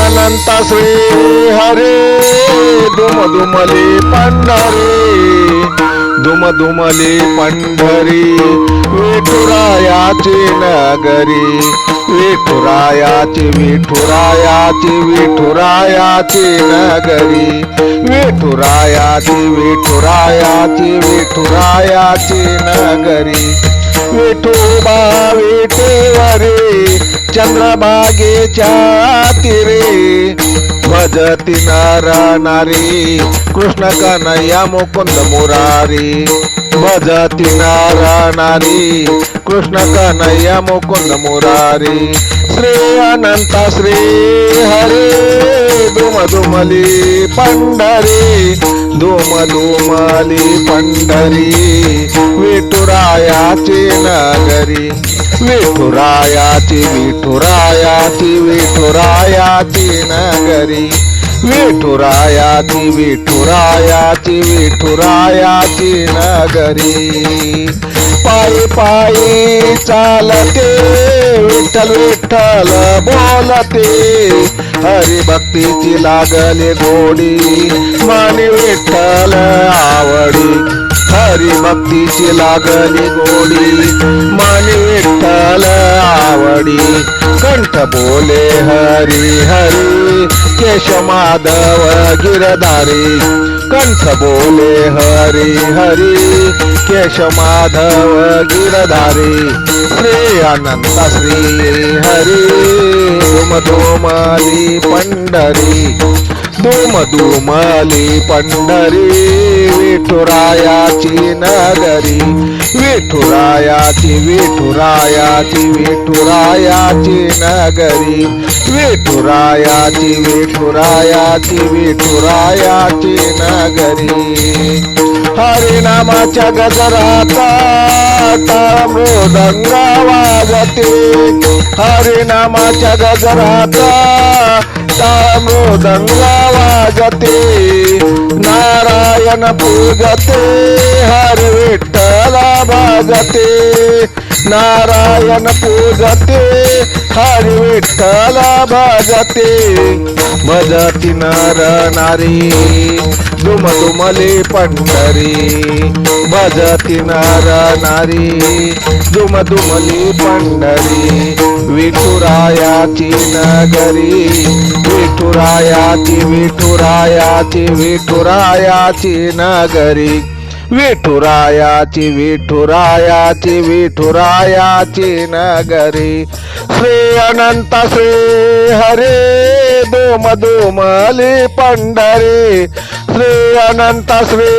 अनंत श्री हरे दुम दुमले पंढरी दुम दुमले पंढरी विठुरायाची नगरी विठुरायाची विठुरायाची विठुरायाची नगरी विठुरायाची विठुरायाची विठुरायाची नगरी विठोबा विटेवरे चंद्रभागेच्या तिरे भजती नर नारी कृष्ण कन्हैया मुकुंद मुरारी. भजती नर नारी कृष्ण कन्हैया मुकुंद मुरारी. श्री अनंत श्री हरे धुम धुमली पंढरी धुम धुमली पंढरी विठुरायाची नगरी. विठुरायाची विठुरायाची विठुरायाची नगरी. विठुरायाची विठुरायाची विठुरायाची नगरी. पायी पायी चालते विठ्ठल विठ्ठल बोलते. हरी भक्तीची लागले गोडी माने विठ्ठल आवडी. हरी भक्तीची लागली गोडी कंठ बोले हरी हरी केश माधव गिरधारी। कंठ बोले हरी हरी केश माधव गिरधारी। श्री अनंत श्री हरी दुम दुमाली पंढरी। दुम दुमाली पंढरी विठुरायाची नगरी. विठुरायाची विठुरायाची विठुरायाची नगरी. विठुरायाची विठुरायाची विठुरायाची नगरी. हरिनामाच्या गजराता मृदंग वाजते. हरिनामाच्या गजराता मृदंग वाजते नारायण पूजते हरि विठ्ठला भाजते नारायण पूजते हरि विठ्ठला भजते भजती नर नारी दुम दुमले पंढरी. भजती नर नारी दुम दुमली पंढरी. विठुरायाची नगरी विठुरायाची विठुरायाची विठुरायाची नगरी. विठुरायाची विठुरायाची विठुरायाची नगरी. श्री अनंत श्री हरे दोम दोमली पंढरी. श्री अनंत श्री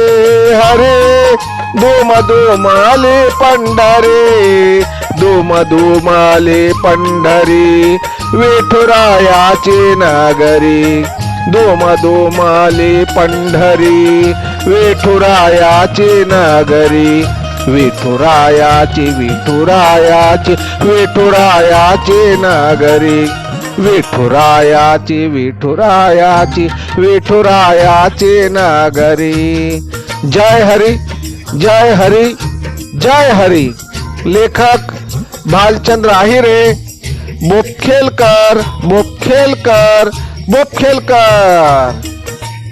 हरे दोम दोमली पंढरी. दोम दोमली पंढरी. विठुरायाची नगरी दोम दोमाली पंढरी विठुरायाची नगरी विठुरायाची विठुरायाची विठुरायाची नगरी विठुरायाची विठुरायाची विठुरायाची नगरी. जय हरी जय हरी जय हरी. लेखक भालचंद्र आहिरे. मोखेलकर मोखेलकर मोखेलकर